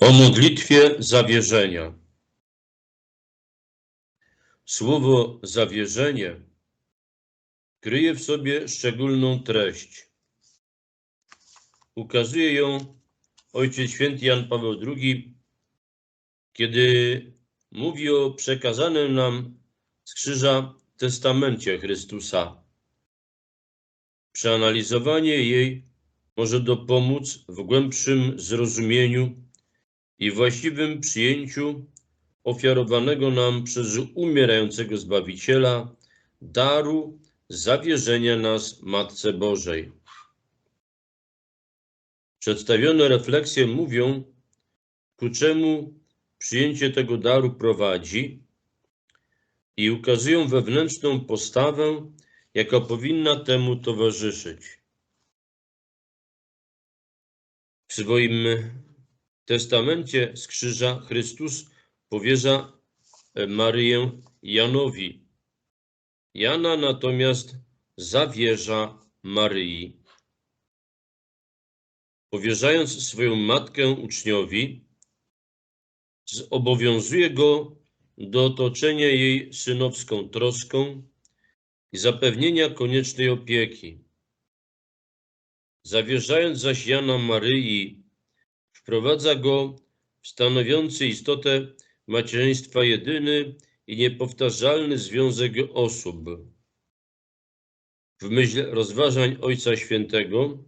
O modlitwie zawierzenia. Słowo zawierzenie kryje w sobie szczególną treść. Ukazuje ją Ojciec Święty Jan Paweł II, kiedy mówi o przekazanym nam z krzyża testamencie Chrystusa. Przeanalizowanie jej może dopomóc w głębszym zrozumieniu i właściwym przyjęciu ofiarowanego nam przez umierającego Zbawiciela daru zawierzenia nas Matce Bożej. Przedstawione refleksje mówią, ku czemu przyjęcie tego daru prowadzi i ukazują wewnętrzną postawę, jaka powinna temu towarzyszyć. W swoim testamencie z krzyża Chrystus powierza Maryję Janowi. Jana natomiast zawierza Maryi. Powierzając swoją matkę uczniowi, zobowiązuje go do otoczenia jej synowską troską i zapewnienia koniecznej opieki. Zawierzając zaś Jana Maryi, wprowadza go w stanowiący istotę macierzyństwa jedyny i niepowtarzalny związek osób. W myśl rozważań Ojca Świętego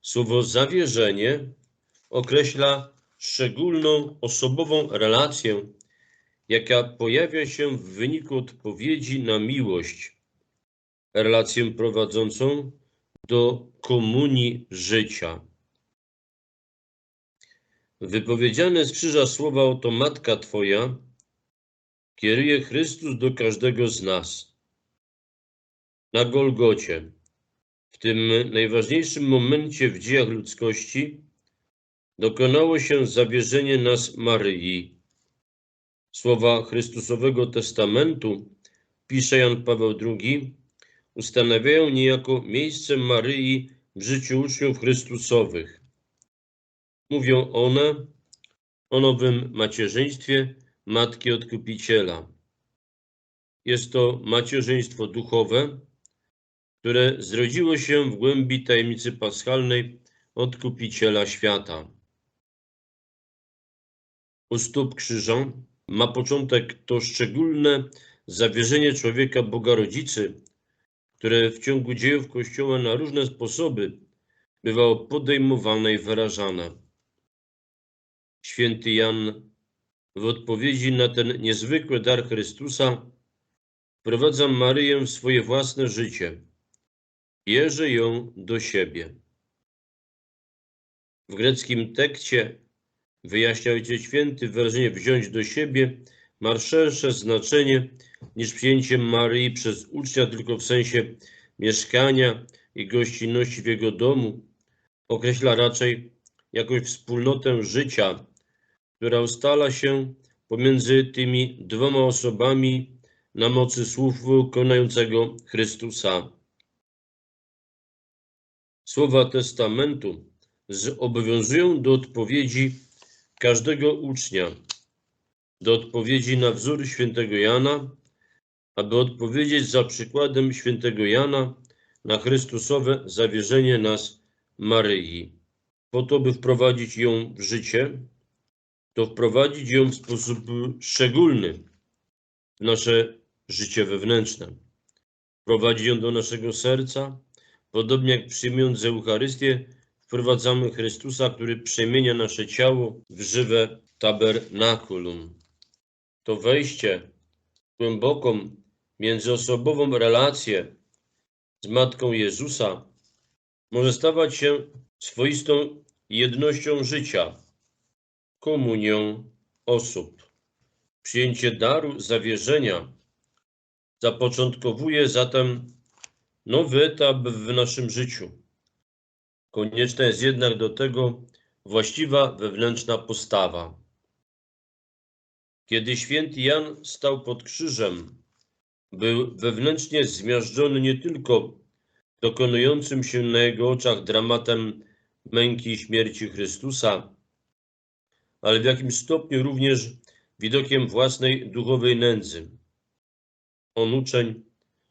słowo zawierzenie określa szczególną osobową relację, jaka pojawia się w wyniku odpowiedzi na miłość, relację prowadzącą do komunii życia. Wypowiedziane z krzyża słowa oto Matka Twoja kieruje Chrystus do każdego z nas. Na Golgocie, w tym najważniejszym momencie w dziejach ludzkości, dokonało się zawierzenie nas Maryi. Słowa Chrystusowego Testamentu, pisze Jan Paweł II, ustanawiają niejako miejsce Maryi w życiu uczniów Chrystusowych. Mówią one o nowym macierzyństwie Matki Odkupiciela. Jest to macierzyństwo duchowe, które zrodziło się w głębi tajemnicy paschalnej Odkupiciela świata. U stóp krzyża ma początek to szczególne zawierzenie człowieka Boga Rodzicy, które w ciągu dziejów Kościoła na różne sposoby bywało podejmowane i wyrażane. Święty Jan w odpowiedzi na ten niezwykły dar Chrystusa wprowadza Maryję w swoje własne życie. Bierze ją do siebie. W greckim tekście wyjaśnia Ojciec Święty wyrażenie wziąć do siebie ma szersze znaczenie niż przyjęcie Maryi przez ucznia tylko w sensie mieszkania i gościnności w jego domu. Określa raczej jakąś wspólnotę życia, która ustala się pomiędzy tymi dwoma osobami na mocy słów wykonającego Chrystusa. Słowa testamentu zobowiązują do odpowiedzi każdego ucznia, do odpowiedzi na wzór świętego Jana, aby odpowiedzieć za przykładem świętego Jana na Chrystusowe zawierzenie nas Maryi, po to, by wprowadzić ją w życie, to wprowadzić ją w sposób szczególny w nasze życie wewnętrzne. Wprowadzić ją do naszego serca, podobnie jak przyjmując Eucharystię, wprowadzamy Chrystusa, który przemienia nasze ciało w żywe tabernakulum. To wejście w głęboką, międzyosobową relację z Matką Jezusa może stawać się swoistą jednością życia, komunią osób. Przyjęcie daru zawierzenia zapoczątkowuje zatem nowy etap w naszym życiu. Konieczna jest jednak do tego właściwa wewnętrzna postawa. Kiedy święty Jan stał pod krzyżem, był wewnętrznie zmiażdżony nie tylko dokonującym się na jego oczach dramatem męki i śmierci Chrystusa, ale w jakimś stopniu również widokiem własnej duchowej nędzy. On uczeń,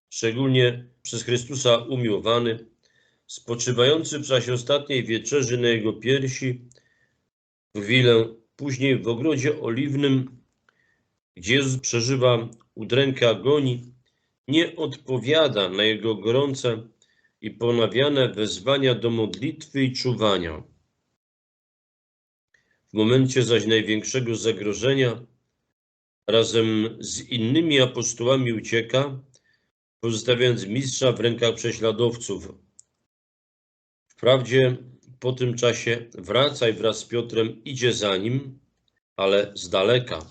szczególnie przez Chrystusa umiłowany, spoczywający w czasie ostatniej wieczerzy na jego piersi, w chwilę później w ogrodzie oliwnym, gdzie Jezus przeżywa udrękę agonii, nie odpowiada na jego gorące i ponawiane wezwania do modlitwy i czuwania. W momencie zaś największego zagrożenia razem z innymi apostołami ucieka, pozostawiając mistrza w rękach prześladowców. Wprawdzie po tym czasie wraca i wraz z Piotrem idzie za nim, ale z daleka.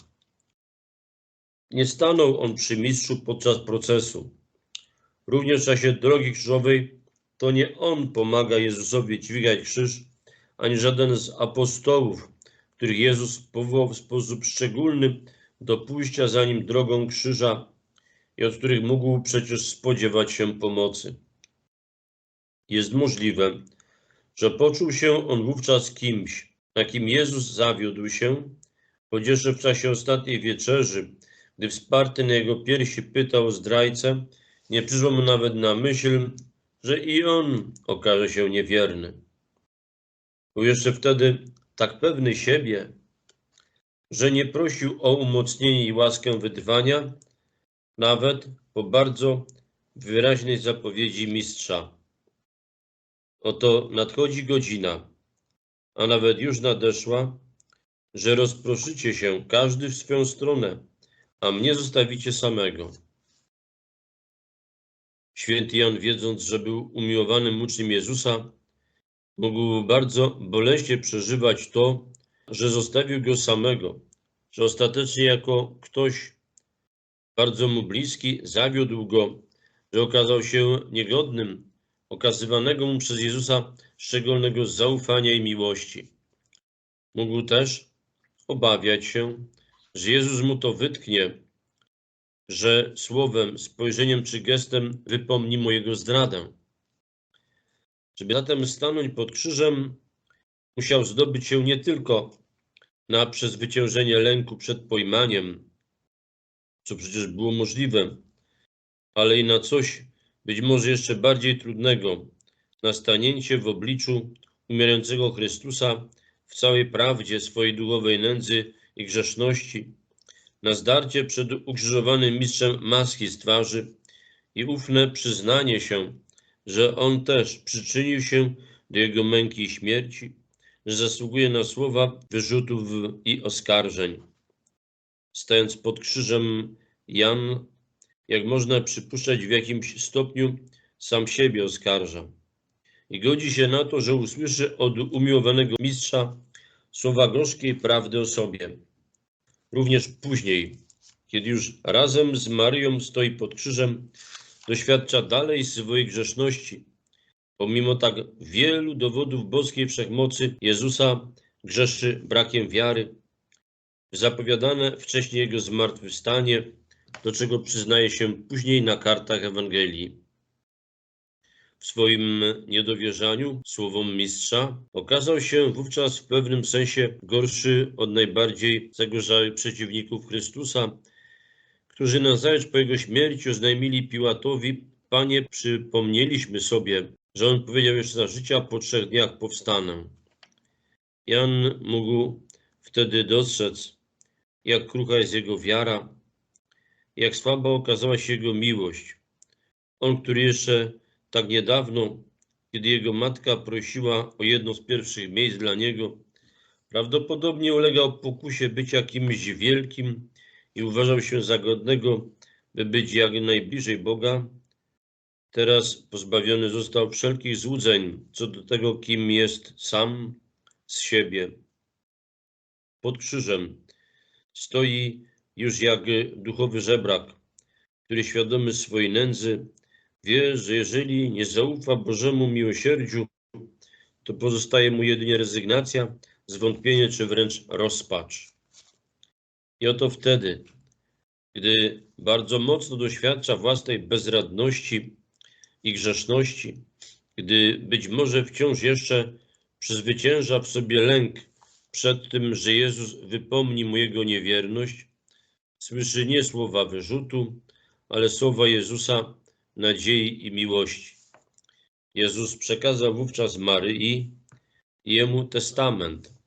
Nie stanął on przy mistrzu podczas procesu. Również w czasie drogi krzyżowej to nie on pomaga Jezusowi dźwigać krzyż, ani żaden z apostołów, których Jezus powołał w sposób szczególny do pójścia za nim drogą krzyża i od których mógł przecież spodziewać się pomocy. Jest możliwe, że poczuł się on wówczas kimś, na kim Jezus zawiódł się, jeszcze w czasie ostatniej wieczerzy, gdy wsparty na jego piersi pytał zdrajcę, nie przyszło mu nawet na myśl, że i on okaże się niewierny. Był jeszcze wtedy tak pewny siebie, że nie prosił o umocnienie i łaskę wytrwania, nawet po bardzo wyraźnej zapowiedzi mistrza. Oto nadchodzi godzina, a nawet już nadeszła, że rozproszycie się każdy w swoją stronę, a mnie zostawicie samego. Święty Jan, wiedząc, że był umiłowanym uczniem Jezusa, mógł bardzo boleśnie przeżywać to, że zostawił go samego, że ostatecznie jako ktoś bardzo mu bliski zawiódł go, że okazał się niegodnym okazywanego mu przez Jezusa szczególnego zaufania i miłości. Mógł też obawiać się, że Jezus mu to wytknie, że słowem, spojrzeniem czy gestem wypomni mu jego zdradę. Żeby zatem stanąć pod krzyżem, musiał zdobyć się nie tylko na przezwyciężenie lęku przed pojmaniem, co przecież było możliwe, ale i na coś być może jeszcze bardziej trudnego, na stanięcie w obliczu umierającego Chrystusa w całej prawdzie swojej duchowej nędzy i grzeszności, na zdarcie przed ukrzyżowanym mistrzem maski z twarzy i ufne przyznanie się, że on też przyczynił się do jego męki i śmierci, że zasługuje na słowa wyrzutów i oskarżeń. Stając pod krzyżem, Jan, jak można przypuszczać, w jakimś stopniu sam siebie oskarża i godzi się na to, że usłyszy od umiłowanego mistrza słowa gorzkiej prawdy o sobie. Również później, kiedy już razem z Maryją stoi pod krzyżem, doświadcza dalej swojej grzeszności. Pomimo tak wielu dowodów boskiej wszechmocy, Jezusa grzeszy brakiem wiary. Zapowiadane wcześniej Jego zmartwychwstanie, do czego przyznaje się później na kartach Ewangelii. W swoim niedowierzaniu słowom mistrza okazał się wówczas w pewnym sensie gorszy od najbardziej zagorzałych przeciwników Chrystusa, którzy nazajutrz po jego śmierci oznajmili Piłatowi, Panie, przypomnieliśmy sobie, że on powiedział jeszcze za życia, po trzech dniach powstanę. Jan mógł wtedy dostrzec, jak krucha jest jego wiara, jak słaba okazała się jego miłość. On, który jeszcze tak niedawno, kiedy jego matka prosiła o jedno z pierwszych miejsc dla niego, prawdopodobnie ulegał pokusie bycia kimś wielkim i uważał się za godnego, by być jak najbliżej Boga, teraz pozbawiony został wszelkich złudzeń co do tego, kim jest sam z siebie. Pod krzyżem stoi już jak duchowy żebrak, który świadomy swojej nędzy wie, że jeżeli nie zaufa Bożemu miłosierdziu, to pozostaje mu jedynie rezygnacja, zwątpienie czy wręcz rozpacz. I oto wtedy, gdy bardzo mocno doświadcza własnej bezradności i grzeszności, gdy być może wciąż jeszcze przezwycięża w sobie lęk przed tym, że Jezus wypomni mu jego niewierność, słyszy nie słowa wyrzutu, ale słowa Jezusa nadziei i miłości. Jezus przekazał wówczas Maryi i jemu testament.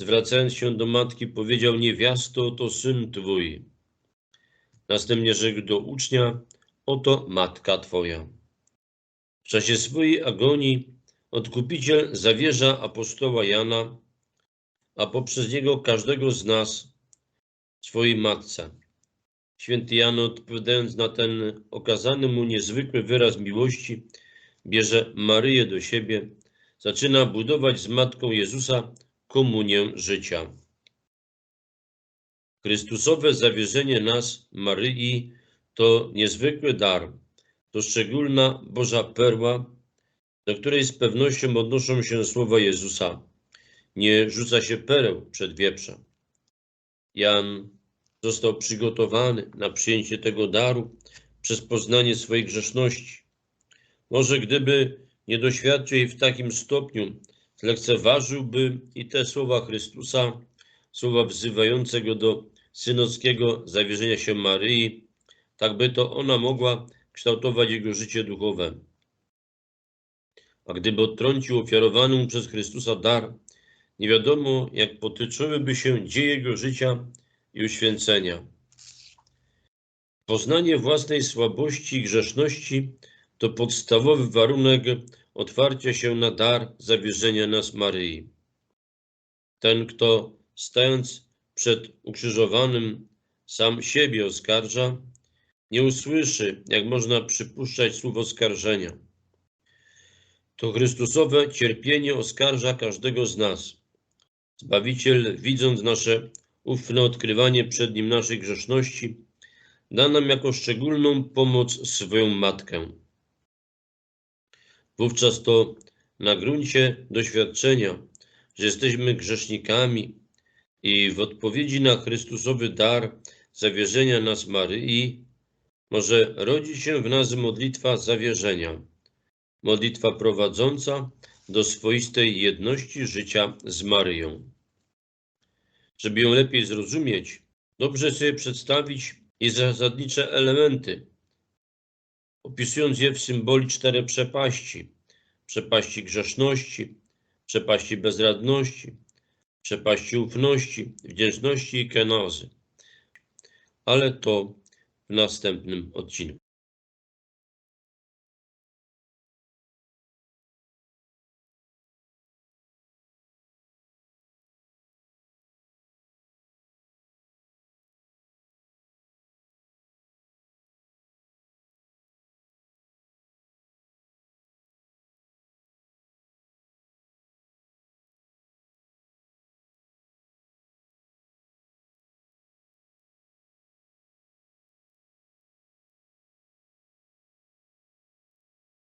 Zwracając się do matki, powiedział: Niewiasto, oto syn twój. Następnie rzekł do ucznia: Oto matka twoja. W czasie swojej agonii odkupiciel zawierza apostoła Jana, a poprzez niego każdego z nas swojej matce. Święty Jan, odpowiadając na ten okazany mu niezwykły wyraz miłości, bierze Maryję do siebie, zaczyna budować z Matką Jezusa komunię życia. Chrystusowe zawierzenie nas Maryi to niezwykły dar, to szczególna Boża perła, do której z pewnością odnoszą się słowa Jezusa. Nie rzuca się pereł przed wieprza. Jan został przygotowany na przyjęcie tego daru przez poznanie swojej grzeszności. Może gdyby nie doświadczył jej w takim stopniu, zlekceważyłby i te słowa Chrystusa, słowa wzywające go do synockiego zawierzenia się Maryi, tak by to ona mogła kształtować jego życie duchowe. A gdyby odtrącił ofiarowany mu przez Chrystusa dar, nie wiadomo, jak potyczyłyby się dzieje jego życia i uświęcenia. Poznanie własnej słabości i grzeszności to podstawowy warunek otwarcia się na dar zawierzenia nas Maryi. Ten, kto stając przed ukrzyżowanym sam siebie oskarża, nie usłyszy, jak można przypuszczać słów oskarżenia. To Chrystusowe cierpienie oskarża każdego z nas. Zbawiciel, widząc nasze ufne odkrywanie przed Nim naszej grzeszności, da nam jako szczególną pomoc swoją Matkę. Wówczas to na gruncie doświadczenia, że jesteśmy grzesznikami i w odpowiedzi na Chrystusowy dar zawierzenia nas Maryi, może rodzi się w nas modlitwa zawierzenia, modlitwa prowadząca do swoistej jedności życia z Maryją. Żeby ją lepiej zrozumieć, dobrze sobie przedstawić jej zasadnicze elementy, opisując je w symboli czterech przepaści. Przepaści grzeszności, przepaści bezradności, przepaści ufności, wdzięczności i kenozy. Ale to w następnym odcinku.